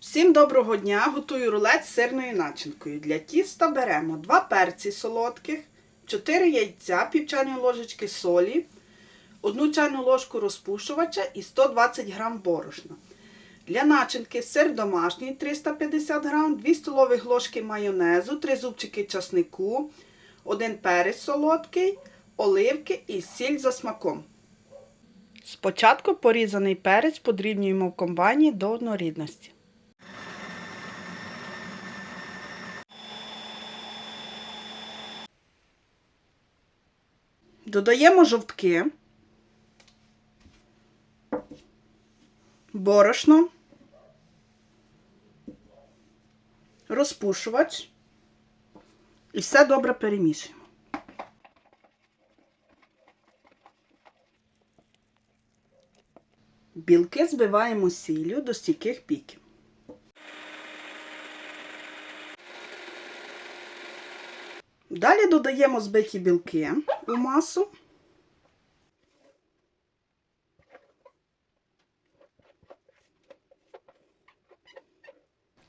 Всім доброго дня! Готую рулет з сирною начинкою. Для тіста беремо 2 перці солодких, 4 яйця, пів чайної ложечки солі, 1 чайну ложку розпушувача і 120 г борошна. Для начинки сир домашній 350 г, 2 столових ложки майонезу, 3 зубчики часнику, 1 перець солодкий, оливки і сіль за смаком. Спочатку порізаний перець подрібнюємо в комбайні до однорідності. Додаємо жовтки, борошно, розпушувач і все добре перемішуємо. Білки збиваємо сіллю до стійких піків. Далі додаємо збиті білки у масу.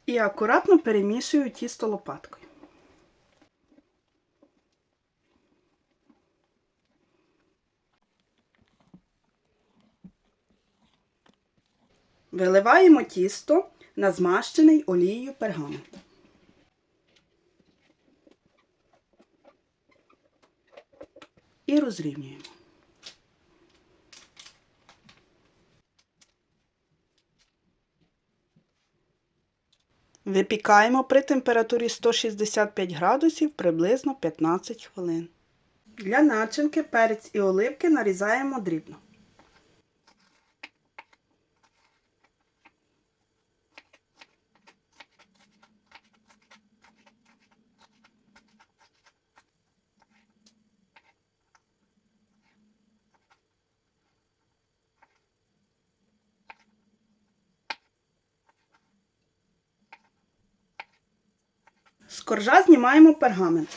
І акуратно перемішую тісто лопаткою. Виливаємо тісто на змащений олією пергамент. І розрівнюємо. Випікаємо при температурі 165 градусів приблизно 15 хвилин. Для начинки перець і оливки нарізаємо дрібно. З коржа знімаємо пергамент.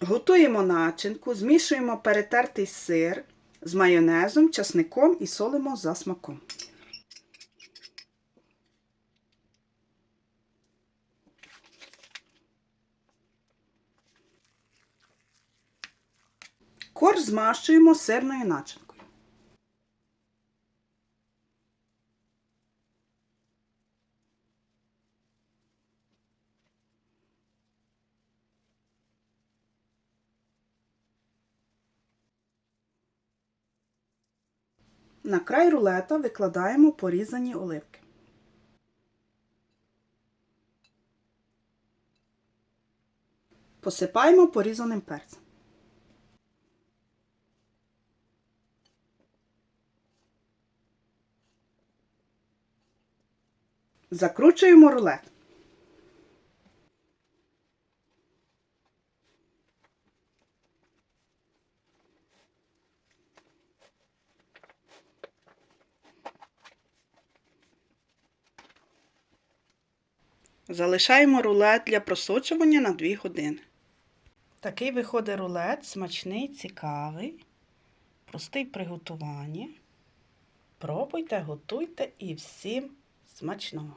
Готуємо начинку, змішуємо перетертий сир з майонезом, часником і солимо за смаком. Корж змащуємо сирною начинкою. На край рулета викладаємо порізані оливки. Посипаємо порізаним перцем. Закручуємо рулет. Залишаємо рулет для просочування на 2 години. Такий виходить рулет, смачний, цікавий, простий в приготуванні. Пробуйте, готуйте і всім смачного!